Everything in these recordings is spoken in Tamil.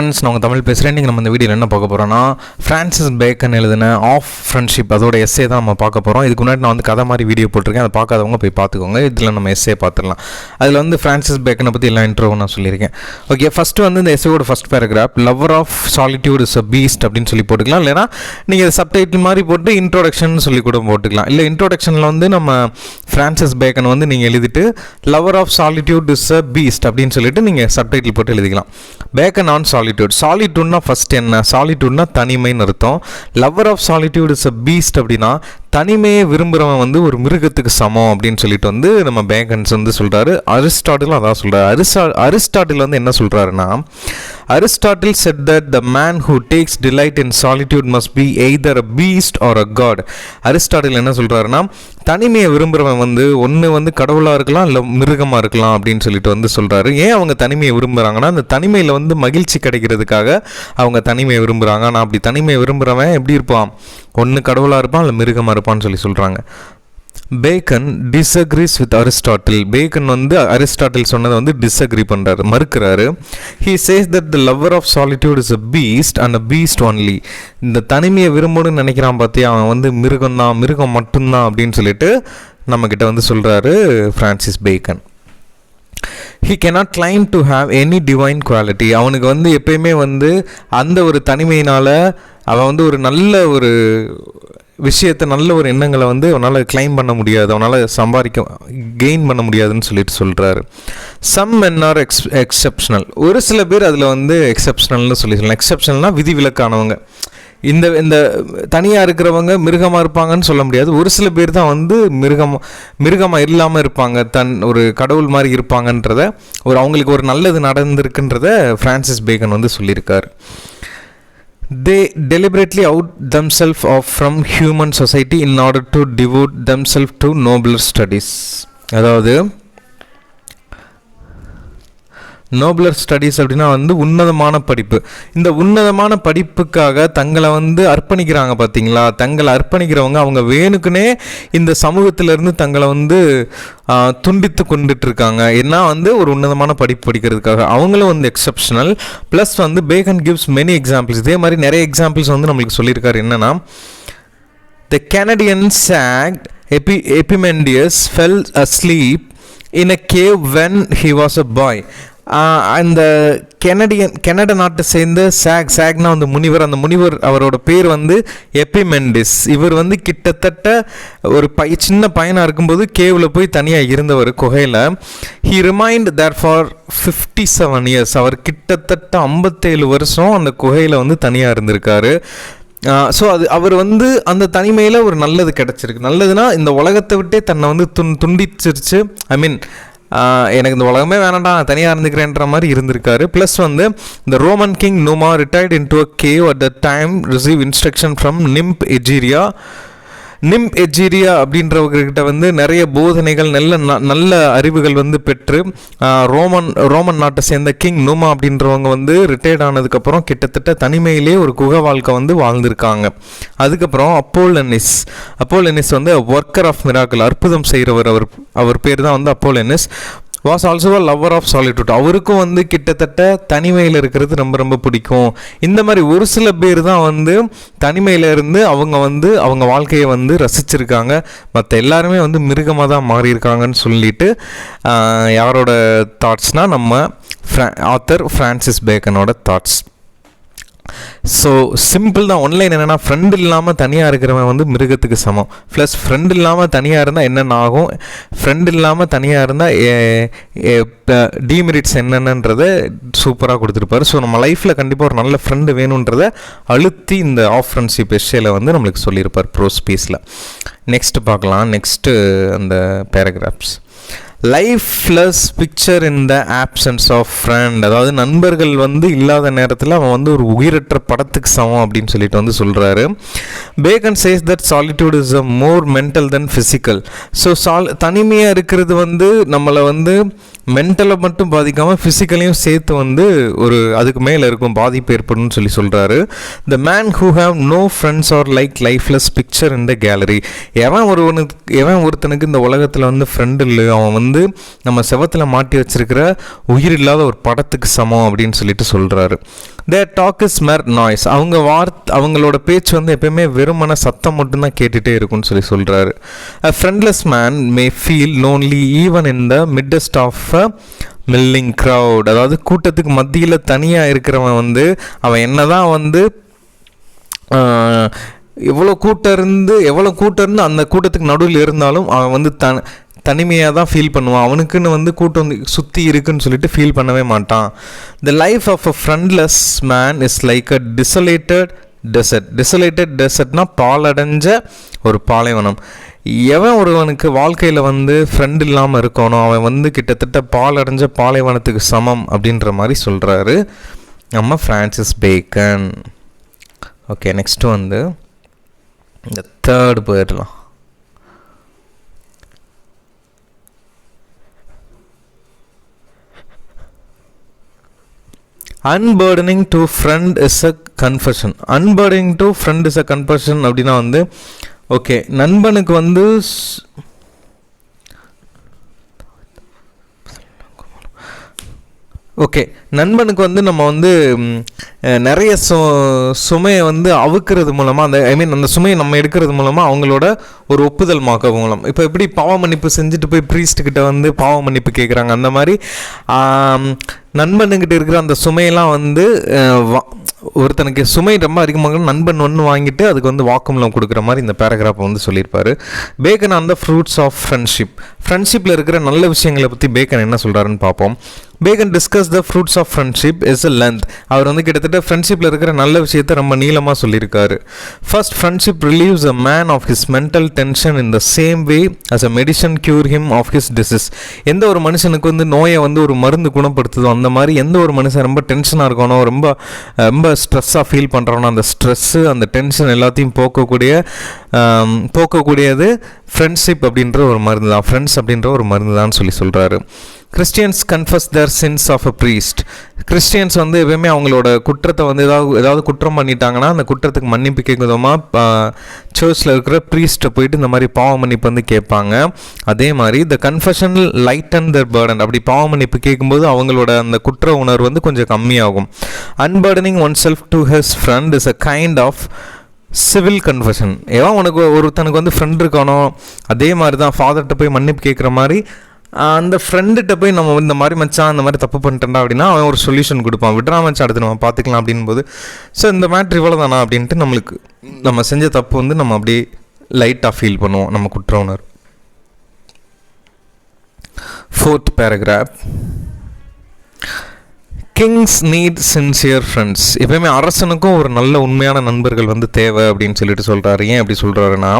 ஃப்ரெண்ட்ஸ் நான் தமிழ் பேசுகிறேன் நீங்கள் நம்ம இந்த வீடியோவில் என்ன பார்க்க போகிறோம்னா ஃப்ரான்சிஸ் பேக்கன் எழுதின ஆஃப் ஃப்ரெண்ட்ஷிப் அதோட எஸ்ஸே தான் நம்ம பார்க்க போகிறோம் இதுக்கு முன்னாடி நான் வந்து கதை மாதிரி வீடியோ போட்டிருக்கேன். அதை பார்க்காதவங்க போய் பார்த்துக்கோங்க. இதில் நம்ம எஸ்ஸே பார்த்துடலாம். அதில் வந்து ஃப்ரான்சிஸ் பேக்கனை பற்றி எல்லா இன்ட்ரோ நான் சொல்லியிருக்கேன். ஓகே ஃபஸ்ட்டு வந்து இந்த எஸ்ஸேவோட first paragraph lover of solitude is a beast அப்படின்னு சொல்லி போட்டுக்கலாம். இல்லைனா நீங்கள் சப்டைட்டில் மாதிரி போட்டு இன்ட்ரோடக்ஷன் சொல்லி கூட போட்டுக்கலாம். இல்லை இன்ட்ரோடக்ஷனில் வந்து நம்ம ஃப்ரான்சிஸ் பேக்கன் வந்து நீங்கள் எழுதிட்டு lover of solitude is a beast அப்படின்னு சொல்லிட்டு நீங்கள் சப்டைட்டில் போட்டு எழுதிக்கலாம். பேக்கன் ஆன் சாலிட்யூட் சாலிட்யூட்னா ஃபஸ்ட் என்ன? சாலிட்யூட்னா தனிமைன்னு அர்த்தம். Lover of solitude is a beast அப்படின்னா தனிமையை விரும்புகிறவன் வந்து ஒரு மிருகத்துக்கு சமம் அப்படின்னு சொல்லிட்டு வந்து நம்ம பேங்கன்ஸ் வந்து சொல்கிறாரு அரிஸ்டாட்டிலும் அதான் சொல்கிறாரு அரிஸ்டா அரிஸ்டாட்டில் வந்து என்ன சொல்கிறாருன்னா Aristotle said that the man who takes delight in solitude must be either a beast or a god Aristotle என்ன சொல்கிறாருன்னா தனிமையை விரும்புகிறவன் வந்து ஒன்று வந்து கடவுளாக இருக்கலாம் இல்லை மிருகமாக இருக்கலாம் அப்படின்னு சொல்லிட்டு வந்து சொல்கிறாரு ஏன் அவங்க தனிமையை விரும்புகிறாங்கன்னா அந்த தனிமையில் வந்து மகிழ்ச்சி கிடைக்கிறதுக்காக அவங்க தனிமையை விரும்புகிறாங்க நான் அப்படி தனிமையை விரும்புகிறவன் எப்படி இருப்பான்? ஒன்று கடவுளாக இருப்பான் இல்லை மிருகமாக இருப்பான்னு சொல்லி சொல்கிறாங்க Bacon disagrees with Aristotle Bacon வந்து அரிஸ்டாட்டில் சொன்னதை வந்து டிஸ்அக்ரி பண்ணுறாரு மறுக்கிறாரு. He says that the lover of solitude is a beast and a beast only இந்த தனிமையை விரும்பணும்னு நினைக்கிறான் பார்த்தியா அவன் வந்து மிருகம் தான் மிருகம் மட்டும்தான் அப்படின்னு சொல்லிட்டு நம்மக்கிட்ட வந்து சொல்கிறாரு Francis Bacon he cannot claim to have any divine quality அவனுக்கு வந்து எப்பயுமே வந்து அந்த ஒரு தனிமையினால் அவன் வந்து ஒரு நல்ல ஒரு விஷயத்தை நல்ல ஒரு எண்ணங்களை வந்து அவனால் கிளைம் பண்ண முடியாது. அவனால் சம்பாதிக்க கெயின் பண்ண முடியாதுன்னு சொல்லிட்டு சொல்கிறாரு some men are ex exceptional ஒரு சில பேர் அதில் வந்து எக்ஸப்ஷனல்னு சொல்லி சொல்லலாம். எக்ஸப்ஷனல்னால் விதிவிலக்கானவங்க. இந்த இந்த தனியாக இருக்கிறவங்க மிருகமாக இருப்பாங்கன்னு சொல்ல முடியாது. ஒரு சில பேர் தான் வந்து மிருகம் மிருகமாக இல்லாமல் இருப்பாங்க. தன் ஒரு கடவுள் மாதிரி இருப்பாங்கன்றத ஒரு அவங்களுக்கு ஒரு நல்லது நடந்திருக்குன்றத ஃப்ரான்சிஸ் பேகன் வந்து சொல்லியிருக்கார். They deliberately out them self off from human society in order to devote them self to nobler studies அதாவது நோபலர் ஸ்டடீஸ் அப்படின்னா வந்து உன்னதமான படிப்பு. இந்த உன்னதமான படிப்புக்காக தங்களை வந்து அர்ப்பணிக்கிறாங்க பார்த்தீங்களா தங்களை அர்ப்பணிக்கிறவங்க அவங்க வேணுக்குனே இந்த சமூகத்திலேருந்து தங்களை வந்து துண்டித்து கொண்டுட்டு இருக்காங்க ஏன்னா வந்து ஒரு உன்னதமான படிப்பு படிக்கிறதுக்காக. அவங்களும் வந்து எக்ஸப்ஷனல் ப்ளஸ் வந்து பேகன் கிவ்ஸ் மெனி எக்ஸாம்பிள்ஸ் இதே மாதிரி நிறைய எக்ஸாம்பிள்ஸ் வந்து நம்மளுக்கு சொல்லியிருக்காரு. என்னென்னா the Canadian சாக்ட் Epi Epimenides fell asleep in a cave when he was a boy அந்த கெனடியன் கெனடா நாட்டை சேர்ந்த சாக் சாக்னா வந்து முனிவர். அந்த முனிவர் அவரோட பேர் வந்து எப்பிமெண்டிஸ். இவர் வந்து கிட்டத்தட்ட ஒரு பை சின்ன பையனாக இருக்கும்போது கேவில் போய் தனியாக இருந்தவர் குகையில். He remained there for fifty seven years அவர் கிட்டத்தட்ட ஐம்பத்தேழு வருஷம் அந்த குகையில் வந்து தனியாக இருந்திருக்காரு. ஸோ அது அவர் வந்து அந்த தனிமையில் ஒரு நல்லது கிடச்சிருக்கு. நல்லதுன்னா இந்த உலகத்தை விட்டே தன்னை வந்து துன் துண்டிச்சிருச்சு. ஐ மீன் எனக்கு இந்த உலகமே வேணாண்டா நான் தனியாக இருந்துக்கிறேன்ற மாதிரி இருந்திருக்காரு. ப்ளஸ் வந்து இந்த Roman king Numa retired into a cave at the time receive instruction from nymph Egeria nymph Egeria அப்படின்றவர்கிட்ட வந்து நிறைய போதனைகள் நல்ல ந- நல்ல அறிவுகள் வந்து பெற்று ரோமன் ரோமன் நாட்டை சேர்ந்த கிங் நூமா அப்படின்றவங்க வந்து ரிட்டையர்ட் ஆனதுக்கப்புறம் கிட்டத்தட்ட தனிமையிலே ஒரு குக வாழ்க்கை வந்து வாழ்ந்திருக்காங்க. அதுக்கப்புறம் அப்போலனிஸ். அப்போலனிஸ் வந்து ஒர்க்கர் ஆஃப் மிராக்கிள் அற்புதம் செய்கிறவர் அவர் அவர் பேர் தான் வந்து Apollonius. Was also a lover of solitude அவருக்கும் வந்து கிட்டத்தட்ட தனிமையில் இருக்கிறது ரொம்ப ரொம்ப பிடிக்கும். இந்த மாதிரி ஒரு சில பேர் தான் வந்து தனிமையில் இருந்து அவங்க வந்து அவங்க வாழ்க்கையை வந்து ரசிச்சிருக்காங்க. மற்ற எல்லாருமே வந்து மிருகமாக தான் மாறியிருக்காங்கன்னு சொல்லிட்டு யாரோட தாட்ஸ்னால் நம்ம ஆத்தர் ஃப்ரான்சிஸ் பேக்கனோட தாட்ஸ் ஸோ சிம்பிள் தான். ஒன்லைன் என்னென்னா ஃப்ரெண்ட் இல்லாமல் தனியாக இருக்கிறவன் வந்து மிருகத்துக்கு சமம். ப்ளஸ் ஃப்ரெண்ட் இல்லாமல் தனியாக இருந்தால் என்னென்ன ஆகும்? ஃப்ரெண்ட் இல்லாமல் தனியாக இருந்தால் டிமெரிட்ஸ் என்னென்னன்றதை சூப்பராக கொடுத்துருப்பாரு. ஸோ நம்ம லைஃப்பில் கண்டிப்பாக ஒரு நல்ல ஃப்ரெண்டு வேணுன்றதை அழுத்தி இந்த ஆஃப் ஃப்ரெண்ட்ஷிப் எஸ்ஸேல வந்து நம்மளுக்கு சொல்லியிருப்பார் ப்ரோ ஸ்பீஸில் நெக்ஸ்ட்டு பார்க்கலாம். நெக்ஸ்ட்டு அந்த paragraphs lifeless picture in the absence of friend அதாவது நண்பர்கள் வந்து இல்லாத நேரத்தில் அவன் வந்து ஒரு உயிரற்ற படத்துக்கு சமம் அப்படின்னு சொல்லிட்டு வந்து சொல்கிறாரு Bacon says that solitude is a more mental then physical so சால் தனிமையாக இருக்கிறது வந்து நம்மளை வந்து மென்டலை மட்டும் பாதிக்காமல் ஃபிசிக்கலையும் சேர்த்து வந்து ஒரு அதுக்கு மேலே இருக்கும் பாதிப்பு ஏற்படும்னு சொல்லி சொல்கிறாரு the man who have no friends are like lifeless picture in the gallery எவன் ஒருவனுக்கு எவன் ஒருத்தனுக்கு இந்த உலகத்தில் வந்து ஃப்ரெண்டு இல்லை அவன் வந்து வந்து நம்ம செவத்தில் மாட்டி வச்சிருக்கிற உயிர் இல்லாத ஒரு படத்துக்கு சமம் அப்படின்னு சொல்லிட்டு சொல்கிறாரு the talk is mere noise அவங்க வார்த் அவங்களோட பேச்சு வந்து எப்பயுமே வெறுமன சத்தம் மட்டும்தான் கேட்டுகிட்டே இருக்கும்னு சொல்லி சொல்கிறாரு a friendless man may feel lonely even in the midst of a milling crowd அதாவது கூட்டத்துக்கு மத்தியில் தனியாக இருக்கிறவன் வந்து அவன் என்னதான் வந்து எவ்வளோ கூட்டம் இருந்து எவ்வளோ கூட்டம் இருந்து அந்த கூட்டத்துக்கு நடுவில் இருந்தாலும் அவன் வந்து தன் தனிமையாக தான் ஃபீல் பண்ணுவான். அவனுக்குன்னு வந்து கூட்டம் வந்து சுற்றி இருக்குன்னு சொல்லிட்டு ஃபீல் பண்ணவே மாட்டான். The life of a friendless man is like a desolated desert desolated டெசர்ட்னா பாலடைஞ்ச ஒரு பாலைவனம். எவன் ஒருவனுக்கு வாழ்க்கையில் வந்து ஃப்ரெண்ட் இல்லாமல் இருக்கணும் அவன் வந்து கிட்டத்தட்ட பாலடைஞ்ச பாலைவனத்துக்கு சமம் அப்படின்ற மாதிரி சொல்கிறாரு நம்ம ஃப்ரான்சிஸ் பேக்கன் ஓகே நெக்ஸ்ட்டு வந்து இந்த தேர்ட் போயிடலாம் unburdening to friend is a confession unburdening to friend is a confession அப்படின்னா வந்து ஓகே நண்பனுக்கு வந்து ஓகே நண்பனுக்கு வந்து நம்ம வந்து நிறைய சு சுமையை வந்து அவுக்கிறது மூலமாக அந்த ஐ மீன் அந்த சுமையை நம்ம எடுக்கிறது மூலமாக அவங்களோட ஒரு ஒப்புதல் மாக்க மூலம் இப்போ எப்படி பாவ மன்னிப்பு செஞ்சுட்டு போய் ப்ரீஸ்ட்டுக்கிட்ட கிட்ட வந்து பாவ மன்னிப்பு கேட்குறாங்க அந்த மாதிரி நண்பனுக்கிட்ட இருக்கிற அந்த சுமையெல்லாம் வந்து வா- ஒருத்தனுக்கு சுமை ரொம்ப அதிகமாக நண்பன் ஒன்று வாங்கிட்டு அதுக்கு வந்து வாக்குமூலம் கொடுக்குற மாதிரி இந்த பேராகிராஃப் வந்து சொல்லியிருப்பார். Bacon on the fruits of friendship ஃப்ரெண்ட்ஷிப்பில் இருக்கிற நல்ல விஷயங்களை பற்றி பேக்கன் என்ன சொல்கிறாருன்னு பார்ப்போம். Bacon discuss the fruits of friendship is a length அவர் வந்து கிட்டத்தட்ட ஃப்ரெண்ட்ஷிப்பில் இருக்கிற நல்ல விஷயத்த ரொம்ப நீளமாக சொல்லியிருக்காரு. First friendship relieves a man of his mental tension in the same way as a medicine cure him of his disease எந்த ஒரு மனுஷனுக்கு வந்து நோயை வந்து ஒரு மருந்து குணப்படுத்துதோ அந்த மாதிரி எந்த ஒரு மனுஷன் ரொம்ப டென்ஷனாக இருக்கணும் ரொம்ப ரொம்ப ஸ்ட்ரெஸ்ஸாக ஃபீல் பண்ணுறானோ அந்த ஸ்ட்ரெஸ்ஸு அந்த டென்ஷன் எல்லாத்தையும் போக்கக்கூடிய போக்கக்கூடியது ஃப்ரெண்ட்ஷிப் அப்படின்ற ஒரு மருந்து தான் ஃப்ரெண்ட்ஸ் அப்படின்ற ஒரு மருந்து தான் சொல்லி சொல்கிறாரு Christians confess their sins of a priest Christians வந்து எப்பயுமே அவங்களோட குற்றத்தை வந்து ஏதாவது ஏதாவது குற்றம் பண்ணிட்டாங்கன்னா அந்த குற்றத்துக்கு மன்னிப்பு கேட்குதோமா சர்ச்சில் இருக்கிற ப்ரீஸ்ட்டை போயிட்டு இந்த மாதிரி பாவ மன்னிப்பு வந்து கேட்பாங்க. அதே மாதிரி the confession light and their burden அப்படி பாவ மன்னிப்பு கேட்கும்போது அவங்களோட அந்த குற்ற உணர்வு வந்து கொஞ்சம் கம்மியாகும். Unburdening oneself to his friend is a kind of civil confession ஏன் உனக்கு ஒருத்தனுக்கு வந்து ஃப்ரெண்ட் இருக்கானோ அதே மாதிரி தான் ஃபாதர்கிட்ட போய் மன்னிப்பு கேட்குற மாதிரி அந்த ஃப்ரெண்டுகிட்ட போய் நம்ம இந்த மாதிரி மச்சான் இந்த மாதிரி தப்பு பண்ணிட்டேன்டா அப்படின்னா அவன் ஒரு சொல்யூஷன் கொடுப்பான். விட்றா மச்சான் அடுத்து நம்ம பார்த்துக்கலாம் அப்படின்போது. ஸோ இந்த மேட்ரு இவ்வளோ தானா அப்படின்ட்டு நம்மளுக்கு நம்ம செஞ்ச தப்பு வந்து நம்ம அப்படியே லைட்டாக ஃபீல் பண்ணுவோம் நம்ம குற்ற உணர் fourth paragraph kings need sincere friends எப்பயுமே அரசனுக்கும் ஒரு நல்ல உண்மையான நண்பர்கள் வந்து தேவை அப்படின்னு சொல்லிட்டு சொல்கிறாரு ஏன் அப்படி சொல்கிறாருன்னா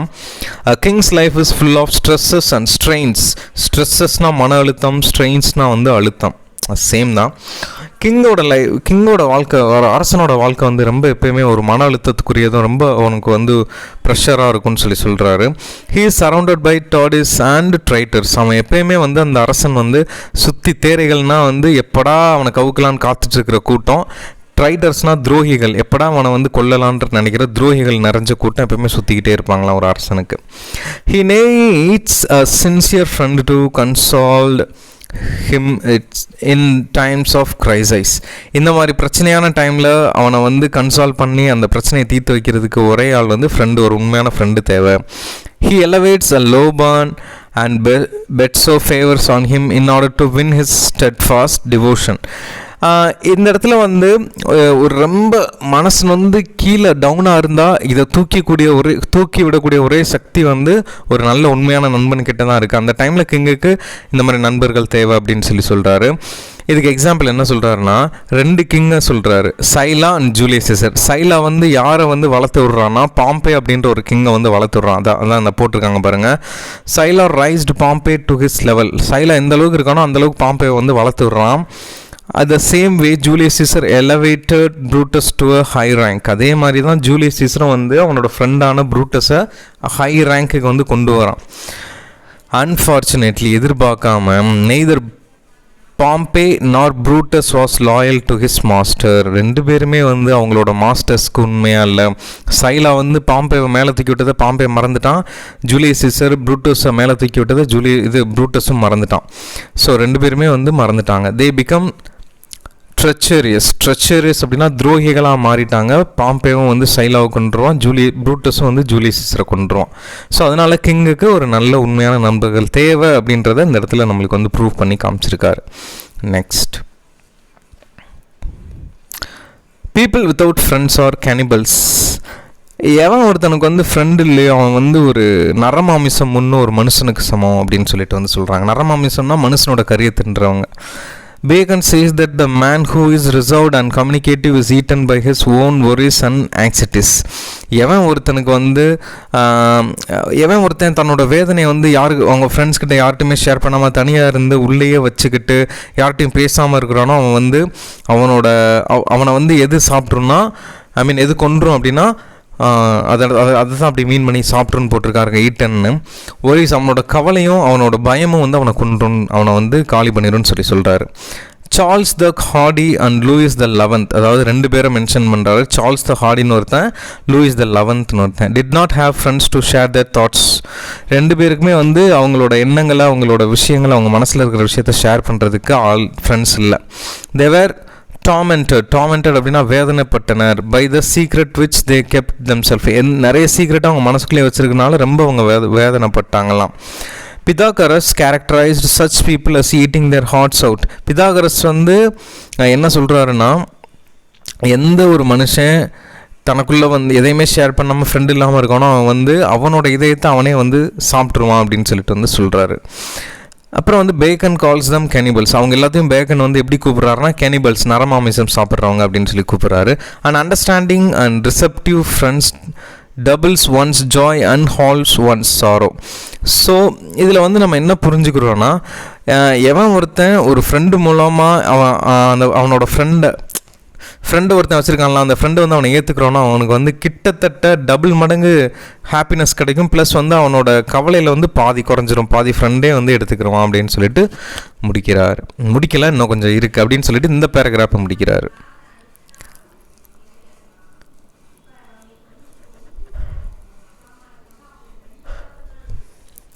king's life is full of stresses and strains ஸ்ட்ரெஸ்ஸஸ்னால் மன அழுத்தம் ஸ்ட்ரெயின்ஸ்னால் வந்து அழுத்தம். சேம் தான். கிங்கோட லை கிங்கோட வாழ்க்கை அரசனோட வாழ்க்கை வந்து ரொம்ப எப்பயுமே ஒரு மன அழுத்தத்துக்குரியதும் ரொம்ப அவனுக்கு வந்து ப்ரெஷராக இருக்கும்னு சொல்லி சொல்கிறாரு he is surrounded by toadies and traitors அவன் எப்பயுமே வந்து அந்த அரசன் வந்து சுற்றி தேரைகள்னால் வந்து எப்படா அவனை கவுக்கலான்னு காத்துட்ருக்கிற கூட்டம் ட்ரைடர்ஸ்னால் துரோகிகள். எப்படா அவனை வந்து கொல்லலான்ற நினைக்கிற துரோகிகள் நிறைஞ்ச கூட்டம் எப்பவுமே சுற்றிக்கிட்டே இருப்பாங்களாம் ஒரு அரசனுக்கு. He needs a sincere friend to consult him its in times of crises இந்த மாதிரி பிரச்சனையான டைமில் அவனை வந்து கன்சால்வ் பண்ணி அந்த பிரச்சனையை தீர்த்து வைக்கிறதுக்கு ஒரே ஆள் வந்து ஃப்ரெண்டு ஒரு உண்மையான ஃப்ரெண்டு தேவை. ஹி எலவேட்ஸ் அ லோபான் அண்ட் பெ பெட்ஸோ favours on him in order to win his steadfast devotion இந்த இடத்துல வந்து ஒரு ரொம்ப மனசு வந்து கீழே டவுனாக இருந்தால் இதை தூக்கிக்கூடிய ஒரே தூக்கி விடக்கூடிய ஒரே சக்தி வந்து ஒரு நல்ல உண்மையான நண்பன் கிட்ட தான் இருக்குது அந்த டைமில் கிங்குக்கு இந்த மாதிரி நண்பர்கள் தேவை அப்படின்னு சொல்லி சொல்கிறாரு இதுக்கு எக்ஸாம்பிள் என்ன சொல்கிறாருன்னா ரெண்டு கிங்கை சொல்கிறாரு Sulla and Julius Caesar Sulla வந்து யாரை வந்து வளர்த்து விட்றான்னா பாம்பே அப்படின்ற ஒரு கிங்கை வந்து வளர்த்து விட்றான். அதான் அதான் அந்த போட்டிருக்காங்க பாருங்கள் Sulla raised Pompey to his level Sulla எந்த அளவுக்கு இருக்கானோ அந்தளவுக்கு பாம்பே வந்து வளர்த்து விட்றான். At the same way Julius Caesar elevated Brutus to a high rank அதே மாதிரி தான் ஜூலியஸ் சீசரும் வந்து அவனோட ஃப்ரெண்டான ப்ரூட்டஸை ஹை ரேங்க்குக்கு வந்து கொண்டு வரான். அன்ஃபார்ச்சுனேட்லி எதிர்பார்க்காம neither Pompey nor Brutus was loyal to his master ரெண்டு பேருமே வந்து அவங்களோட மாஸ்டர்ஸ்க்கு உண்மையாக இல்லை. சைலா வந்து பாம்பே மேலே தூக்கி விட்டதை பாம்பே மறந்துட்டான். ஜூலியஸ் சிசர் ப்ரூட்டஸை மேலே தூக்கி விட்டதை ஜூலி இது ப்ரூட்டஸும் மறந்துட்டான். ஸோ ரெண்டு பேருமே வந்து மறந்துட்டாங்க. தே பிகம் ட்ரெச்சரியஸ் ட்ரெச்சரியஸ் அப்படின்னா துரோகிகளாக மாறிட்டாங்க. பாம்பேவும் வந்து சைலாவை கொண்டுருவான் ஜூலி ப்ரூட்டஸும் வந்து ஜூலி சிஸ்டரை கொண்டுருவான் ஸோ அதனால் கிங்குக்கு ஒரு நல்ல உண்மையான நண்பர்கள் தேவை அப்படின்றத இந்த இடத்துல நம்மளுக்கு வந்து ப்ரூவ் பண்ணி காமிச்சிருக்காரு. Next people without friends are cannibals எவன் ஒருத்தனுக்கு வந்து ஃப்ரெண்டு இல்லையோ அவன் வந்து ஒரு நரமாமிசம் முன்னு ஒரு மனுஷனுக்கு சமம் அப்படின்னு சொல்லிட்டு வந்து சொல்கிறாங்க நரமாமிசம்னா மனுஷனோட கரியை தின்றவங்க. Bacon says that the man who is reserved and communicative is eaten by his own worries and anxieties. எவன் ஒருத்தனுக்கு வந்து எவன் ஒருத்தன் தன்னோட வேதனையை வந்து யார் அவங்க ஃப்ரெண்ட்ஸ் கிட்ட யார்கிட்டையுமே ஷேர் பண்ணாமல் தனியாக இருந்து உள்ளேயே வச்சுக்கிட்டு யார்கிட்டையும் பேசாமல் இருக்கிறானோ அவன் வந்து அவனோட அவ- அவனை வந்து எது சாப்பிட்ருன்னா ஐ மீன் எது கொன்றும் அப்படின்னா அதை அதை அதுதான் அப்படி மீன் பண்ணி சாப்பிட்ருன்னு போட்டிருக்காருங்க ஈட்டன்னு. ஒரே அவனோட கவலையும் அவனோட பயமும் வந்து அவனை கொன்றும் அவனை வந்து காலி பண்ணிடும்னு சொல்லி சொல்கிறாரு Charles the Hardy and Louis the eleventh அதாவது ரெண்டு பேரை மென்ஷன் பண்ணுறாரு சார்ல்ஸ் த ஹாடின்னு ஒருத்தன் லூயிஸ் த லெவன்த்னு ஒருத்தன். Did not have friends to share their thoughts ரெண்டு பேருக்குமே வந்து அவங்களோட எண்ணங்களை அவங்களோட விஷயங்களை அவங்க மனசில் இருக்கிற விஷயத்த ஷேர் பண்ணுறதுக்கு ஆல் ஃப்ரெண்ட்ஸ் இல்லை. தேவர் டாமெண்டட் டாமெண்டட் அப்படின்னா வேதனைப்பட்டனர். By the secret which they kept them self என் நிறைய சீக்ரெட்டாக அவங்க மனசுக்குள்ளே வச்சிருக்கனால ரொம்ப அவங்க வேத வேதனைப்பட்டாங்களாம். Pythagoras characterized such people as eating their hearts out Pythagoras வந்து என்ன சொல்கிறாருன்னா எந்த ஒரு மனுஷன் தனக்குள்ளே வந்து எதையுமே ஷேர் பண்ணாமல் ஃப்ரெண்டு இல்லாமல் இருக்கானோ அவன் வந்து அவனோட இதயத்தை அவனே வந்து சாப்பிட்ருவான் அப்படின்னு சொல்லிட்டு வந்து சொல்கிறாரு அப்புறம் வந்து பேக்கன் கால்ஸ் தம் கேனிபல்ஸ் அவங்க எல்லாத்தையும் பேக்கன் வந்து எப்படி கூப்பிட்றாருன்னா கேனிபல்ஸ் நரமாமிசம் சாப்பிட்றவங்க அப்படின்னு சொல்லி கூப்பிட்றாரு. And understanding and receptive friends doubles one's joy and halves one's sorrow so இதில் வந்து நம்ம என்ன புரிஞ்சுக்கிறோன்னா எவன் ஒருத்தன் ஒரு ஃப்ரெண்டு மூலமாக அவன் அந்த அவனோட ஃப்ரெண்டை ஃப்ரெண்டு ஒருத்தன் வச்சுருக்கான்ல அந்த ஃப்ரெண்டு வந்து அவனை ஏற்றுக்கிறோன்னா அவனுக்கு வந்து கிட்டத்தட்ட டபுள் மடங்கு ஹாப்பினஸ் கிடைக்கும். ப்ளஸ் வந்து அவனோட கவலையில் வந்து பாதி குறைஞ்சிரும். பாதி ஃப்ரெண்டே வந்து எடுத்துக்கிறோம் அப்படின்னு சொல்லிட்டு முடிக்கிறார். முடிக்கலை இன்னும் கொஞ்சம் இருக்குது அப்படின்னு சொல்லிட்டு இந்த பேராகிராஃபை முடிக்கிறார்.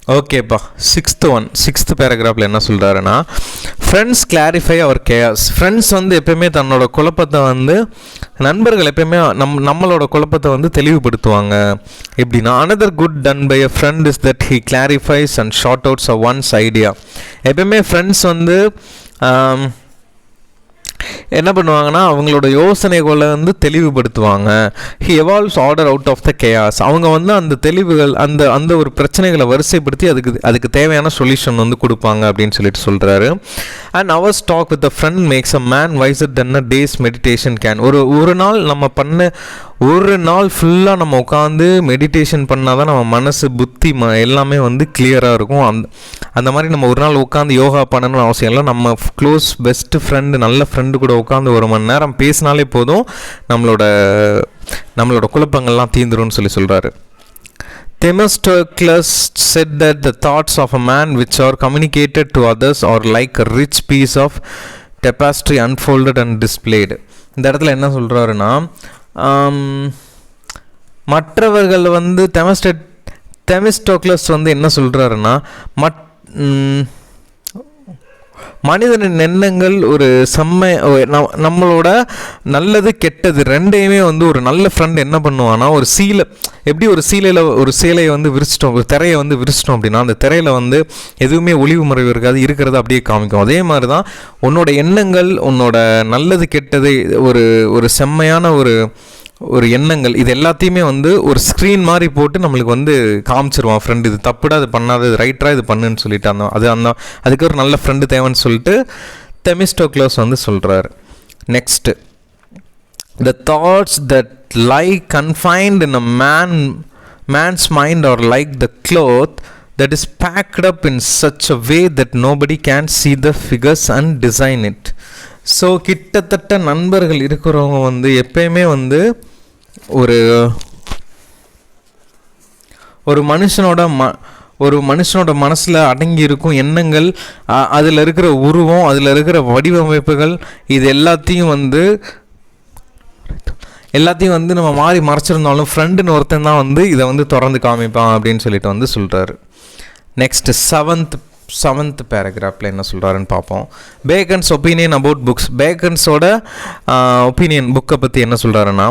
ஓகேப்பா. சிக்ஸ்த்து ஒன் சிக்ஸ்த்து பேராகிராஃபில் என்ன சொல்கிறாருன்னா friends clarify our case friends வந்து எப்பயுமே தன்னோட குழப்பத்தை வந்து நண்பர்கள் எப்பயுமே நம் நம்மளோட குழப்பத்தை வந்து தெளிவுபடுத்துவாங்க. எப்படின்னா another good done by a friend is that he clarifies and sort outs a one's idea எப்பயுமே ஃப்ரெண்ட்ஸ் வந்து என்ன பண்ணுவாங்கன்னா அவங்களோட யோசனைகளை வந்து தெளிவுபடுத்துவாங்க. He evolves order out of the chaos அவங்க வந்து அந்த தெளிவுகள் அந்த அந்த ஒரு பிரச்சனைகளை வரிசைப்படுத்தி அதுக்கு அதுக்கு தேவையான சொல்யூஷன் வந்து கொடுப்பாங்க அப்படின்னு சொல்லிட்டு சொல்கிறாரு and hour's talk with a friend makes a man wiser then a day's meditation can ஒரு ஒரு நாள் நம்ம பண்ண ஒரு நாள் ஃபுல்லாக நம்ம உட்காந்து மெடிடேஷன் பண்ணால் தான் நம்ம மனசு புத்தி ம எல்லாமே வந்து கிளியராக இருக்கும். அந்த அந்த மாதிரி நம்ம ஒரு நாள் உட்காந்து யோகா பண்ணணும்னு அவசியம் இல்லை. நம்ம க்ளோஸ் பெஸ்ட் ஃப்ரெண்டு நல்ல ஃப்ரெண்டு கூட உட்காந்து ஒரு மணி நேரம் பேசினாலே போதும் நம்மளோட நம்மளோட குழப்பங்கள்லாம் தீந்துரும்னு சொல்லி சொல்கிறாரு Themistocles said that the thoughts of a man which are communicated to others are like a rich piece of tapestry unfolded and displayed. இந்த இடத்துல என்ன சொல்கிறாருன்னா மற்றவர்கள் வந்து தெமஸ்டட் தெமிஸ்டோக்லஸ் வந்து என்ன சொல்கிறாருன்னா மட் மனிதனின் எண்ணங்கள் ஒரு செம்மை நம்மளோட நல்லது கெட்டது ரெண்டையுமே வந்து ஒரு நல்ல ஃப்ரெண்ட் என்ன பண்ணுவான்னா ஒரு சீலை எப்படி ஒரு சீலையில் ஒரு சேலையை வந்து விரிச்சிட்டோம் ஒரு திரையை வந்து விரிச்சிட்டோம் அப்படின்னா அந்த திரையில் வந்து எதுவுமே ஒளிவு மறைவு இருக்காது இருக்கிறத அப்படியே காமிக்கும். அதே மாதிரி தான் உன்னோட எண்ணங்கள் உன்னோட நல்லது கெட்டது ஒரு ஒரு செம்மையான ஒரு ஒரு எண்ணங்கள் இது எல்லாத்தையுமே வந்து ஒரு ஸ்க்ரீன் மாதிரி போட்டு நம்மளுக்கு வந்து காமிச்சிருவான் ஃப்ரெண்டு இது தப்புடா இது பண்ணாத இது ரைட்டா இது பண்ணுன்னு சொல்லிட்டு அந்த அது அந்த அதுக்கு ஒரு நல்ல ஃப்ரெண்டு தேவைன்னு சொல்லிட்டு தெமிஸ்டோக்ளோஸ் வந்து சொல்கிறாரு next the thoughts that lie confined in a man man's mind or like the cloth that is packed up in such a way that nobody can see the figures and design it. So கிட்டத்தட்ட நண்பர்கள் இருக்கிறவங்க வந்து எப்பயுமே வந்து ஒரு ஒரு மனுஷனோட ம ஒரு மனுஷனோட மனசில் அடங்கி இருக்கும் எண்ணங்கள் அதில் இருக்கிற உருவம் அதில் இருக்கிற வடிவமைப்புகள் இது எல்லாத்தையும் வந்து எல்லாத்தையும் வந்து நம்ம மாறி மறைச்சிருந்தாலும் ஃப்ரெண்டுன்னு ஒருத்தன் தான் வந்து இதை வந்து திறந்து காமிப்பான் அப்படின்னு சொல்லிட்டு வந்து சொல்கிறாரு நெக்ஸ்ட் செவன்த் செவன்த் பேராகிராஃபில் என்ன சொல்கிறாருன்னு பார்ப்போம். பேக்கன்ஸ் ஒப்பீனியன் அபவுட் புக்ஸ் பேக்கன்ஸோட ஒப்பீனியன் புக்கை பற்றி என்ன சொல்கிறாருன்னா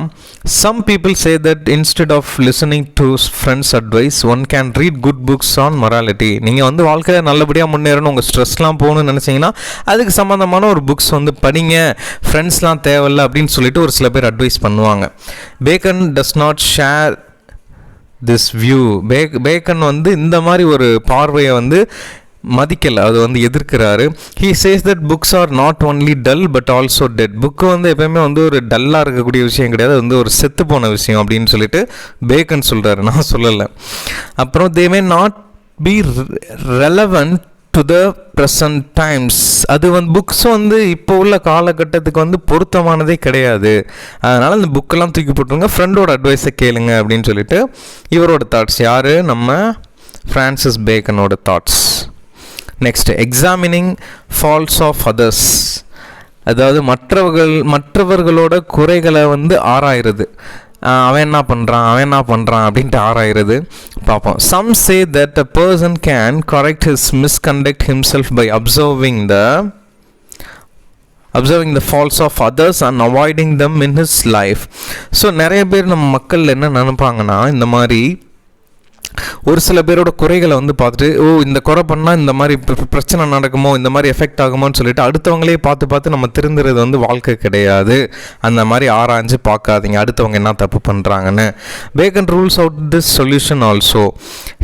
some people say that instead of listening to friends advice one can read good books on morality நீங்கள் வந்து வாழ்க்கையில் நல்லபடியாக முன்னேறணும் உங்கள் ஸ்ட்ரெஸ்லாம் போகணும்னு நினச்சிங்கன்னா அதுக்கு சம்மந்தமான ஒரு புக்ஸ் வந்து படிங்க. ஃப்ரெண்ட்ஸ்லாம் தேவையில்ல அப்படின்னு சொல்லிட்டு ஒரு சில பேர் அட்வைஸ் பண்ணுவாங்க. Bacon does not share this view back Bacon வந்து இந்த மாதிரி ஒரு பார்வையை வந்து மதிக்கலை அது வந்து எதிர்க்கிறாரு. He says that books are not only dull but also dead book வந்து எப்பயுமே வந்து ஒரு டல்லாக இருக்கக்கூடிய விஷயம் கிடையாது. அது வந்து ஒரு செத்து போன விஷயம் அப்படின்னு சொல்லிட்டு பேக்கன் சொல்கிறாரு நான் சொல்லலை. அப்புறம் they may not be relevant to the present times அது வந்து புக்ஸ் வந்து இப்போ உள்ள காலகட்டத்துக்கு வந்து பொருத்தமானதே கிடையாது. அதனால் அந்த புக்கெல்லாம் தூக்கி போட்டுருங்க. ஃப்ரெண்டோட அட்வைஸை கேளுங்க அப்படின்னு சொல்லிட்டு இவரோட தாட்ஸ் யார்? நம்ம Francis பேக்கனோட thoughts next examining faults of others அதாவது மற்றவர்கள் மற்றவர்களோட குறைகளை வந்து ஆராயிறது. அவன் என்ன பண்ணுறான் அவன் என்ன பண்ணுறான் அப்படின்ட்டு ஆராயிறது. பார்ப்போம். Some say that a person can correct his misconduct himself by observing the observing the faults of others and avoiding them in his life so நிறைய பேர் நம்ம மக்கள் என்ன நினைப்பாங்கன்னா இந்த மாதிரி ஒரு சில பேரோட குறைகளை வந்து பார்த்துட்டு ஓ இந்த குறை பண்ணால் இந்த மாதிரி பிரச்சனை நடக்குமோ இந்த மாதிரி எஃபெக்ட் ஆகுமோன்னு சொல்லிட்டு அடுத்தவங்களே பார்த்து பார்த்து நம்ம திருந்துறது வந்து வாழ்க்கை கிடையாது. அந்த மாதிரி ஆராய்ஞ்சு பார்க்காதீங்க. அடுத்தவங்க என்ன தப்பு பண்ணுறாங்கன்னு Bacon rules out this solution also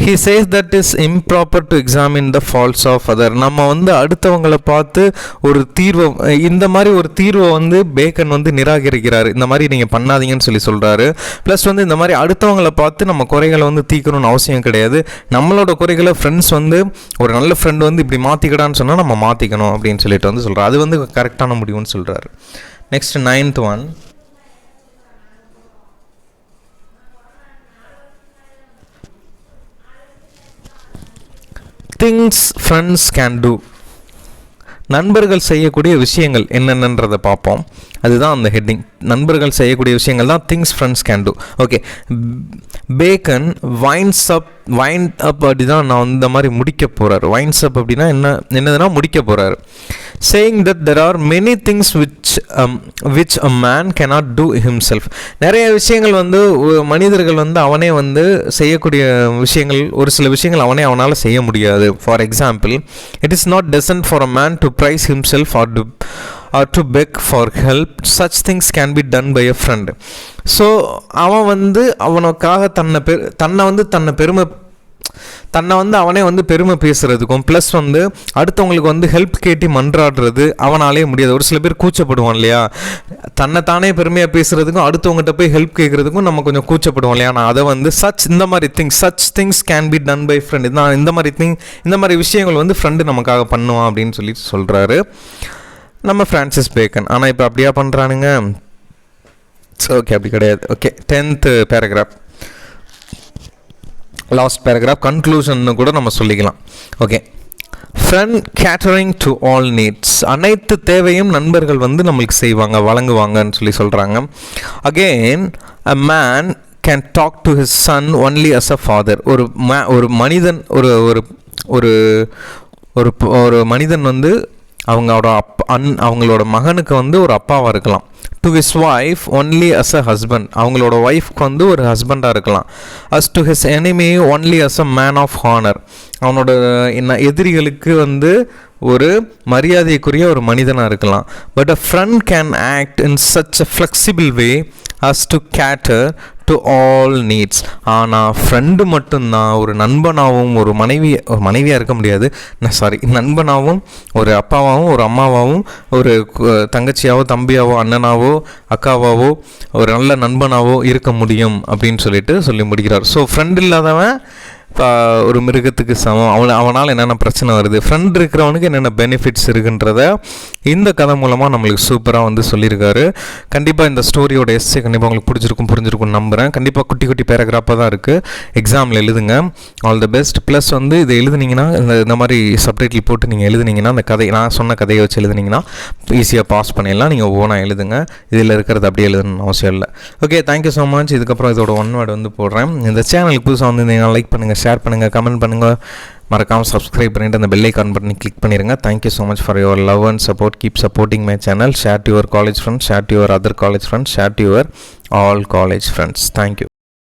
he says that is improper to examine the faults of other நம்ம வந்து அடுத்தவங்களை பார்த்து ஒரு தீர்வை இந்த மாதிரி ஒரு தீர்வை வந்து பேக்கன் வந்து நிராகரிக்கிறார். இந்த மாதிரி நீங்கள் பண்ணாதீங்கன்னு சொல்லி சொல்கிறாரு ப்ளஸ் வந்து இந்த மாதிரி அடுத்தவங்களை பார்த்து நம்ம குறைகளை வந்து தீக்கணும்னு அவசியம் கிடையாது. நம்மளோட குறைகளை ஃப்ரெண்ட்ஸ் வந்து ஒரு நல்ல ஃப்ரெண்ட் வந்து இப்படி மாற்றிக்கடான்னு சொன்னால் நம்ம மாற்றிக்கணும் அப்படின்னு சொல்லிட்டு வந்து சொல்கிறார் அது வந்து கரெக்டான முடிவுன்னு சொல்கிறார் next ninth one things friends can do நண்பர்கள் செய்யக்கூடிய விஷயங்கள் என்னென்னன்றதை பார்ப்போம். அதுதான் அந்த ஹெட்டிங் நண்பர்கள் செய்யக்கூடிய விஷயங்கள் தான் things friends can do okay Bacon winds up wind up அப்படி தான் நான் இந்த மாதிரி முடிக்க போகிறார் வைன்ஸ் அப் அப்படின்னா என்ன என்னதுன்னா முடிக்க போகிறாரு saying that there are many things which which a man cannot do himself நிறைய விஷயங்கள் வந்து மனிதர்கள் வந்து அவனே வந்து செய்யக்கூடிய விஷயங்கள் ஒரு சில விஷயங்கள் அவனே அவனால் செய்ய முடியாது. For example it is not decent for a man to praise himself or to or to beg for help such things can be done by a friend so அவன் வந்து அவனுக்காக தன்னை பெ தன்னை வந்து தன்னை பெருமை தன்னை வந்து அவனே வந்து பெருமை பேசுகிறதுக்கும் ப்ளஸ் வந்து அடுத்தவங்களுக்கு வந்து ஹெல்ப் கேட்டி மன்றாடுறது அவனாலே முடியாது. ஒரு சில பேர் கூச்சப்படுவான் இல்லையா? தன்னை தானே பெருமையாக பேசுகிறதுக்கும் அடுத்தவங்ககிட்ட போய் ஹெல்ப் கேட்குறதுக்கும் நம்ம கொஞ்சம் கூச்சப்படுவோம் இல்லையா? நான் அதை வந்து சச் இந்த மாதிரி things such things can be done by friend நான் இந்த மாதிரி திங் இந்த மாதிரி விஷயங்கள் வந்து ஃப்ரெண்டு நமக்காக பண்ணுவான் அப்படின்னு சொல்லி சொல்கிறாரு நம்ம ஃப்ரான்சிஸ் பேக்கன் ஆனால் இப்போ அப்படியா பண்ணுறானுங்க ஓகே அப்படி கிடையாது. Okay tenth paragraph last paragraph conclusion கூட நம்ம சொல்லிக்கலாம். Okay friend catering to all needs அனைத்து தேவையும் நண்பர்கள் வந்து நம்மளுக்கு செய்வாங்க வழங்குவாங்கன்னு சொல்லி சொல்கிறாங்க again a man can talk to his son only as a father ஒரு மே ஒரு மனிதன் ஒரு ஒரு ஒரு ஒரு ஒரு மனிதன் வந்து அவங்களோட அப் அன் அவங்களோட மகனுக்கு வந்து ஒரு அப்பாவாக இருக்கலாம். To his wife only as a husband அவங்களோட ஒய்ஃப்க்கு வந்து ஒரு ஹஸ்பண்டாக இருக்கலாம். As to his enemy only as a man of honour அவனோட என்ன எதிரிகளுக்கு வந்து ஒரு மரியாதைக்குரிய ஒரு மனிதனாக இருக்கலாம். But a friend can act in such a flexible way as to cater to all needs ஆனால் ஃப்ரெண்டு மட்டும்தான் ஒரு நண்பனாகவும் ஒரு மனைவி ஒரு மனைவியாக இருக்க முடியாது. சாரி நண்பனாகவும் ஒரு அப்பாவாகவும் ஒரு அம்மாவாகவும் ஒரு தங்கச்சியாவோ தம்பியாவோ அண்ணனாவோ அக்காவாவோ ஒரு நல்ல நண்பனாவோ இருக்க முடியும் அப்படின்னு சொல்லிட்டு சொல்லி முடிக்கிறார். ஸோ ஃப்ரெண்ட் இல்லாதவன் ஒரு மிருகத்துக்கு சமம். அவன் அவனால் என்னென்ன பிரச்சனை வருது? ஃப்ரெண்ட் இருக்கிறவனுக்கு என்னென்ன பெனிஃபிட்ஸ் இருக்குன்றத இந்த கதை மூலமாக நம்மளுக்கு சூப்பராக வந்து சொல்லியிருக்காரு. கண்டிப்பாக இந்த ஸ்டோரியோட எஸ்ஸே கண்டிப்பாக உங்களுக்கு பிடிச்சிருக்கும் புரிஞ்சிருக்கும் நம்புகிறேன் கண்டிப்பாக குட்டி குட்டி பேராகிராஃபாக தான் இருக்குது எக்ஸாமில் எழுதுங்க. ஆல் த பெஸ்ட் ப்ளஸ் வந்து இதை எழுதுனீங்கன்னா இந்த இந்த மாதிரி சப்டைட்டில் போட்டு நீங்கள் எழுதுனீங்கன்னா அந்த கதை நான் சொன்ன கதையை வச்சு எழுதுனீங்கன்னா ஈஸியாக பாஸ் பண்ணிடலாம். நீங்கள் ஓனாக எழுதுங்க. இதில் இருக்கிறது அப்படியே எழுதணும்னு அவசியம் இல்லை. ஓகே தேங்க்யூ ஸோ மச் இதுக்கப்புறம் இதோட ஒன் வேர்டு வந்து போடுறேன். இந்த சேனலுக்கு புதுசாக வந்து லைக் பண்ணுங்கள் ஷேர் பண்ணுங்கள் கமெண்ட் பண்ணுங்கள் மறக்காமல் சப்ஸ்கிரைப் பண்ணிட்டு அந்த பெல் கான் பண்ணி கிளிக் பண்ணிடுங்க thank you so much for your love and support keep supporting my channel share to your college friends share to your other college friends share to your all college friends thank you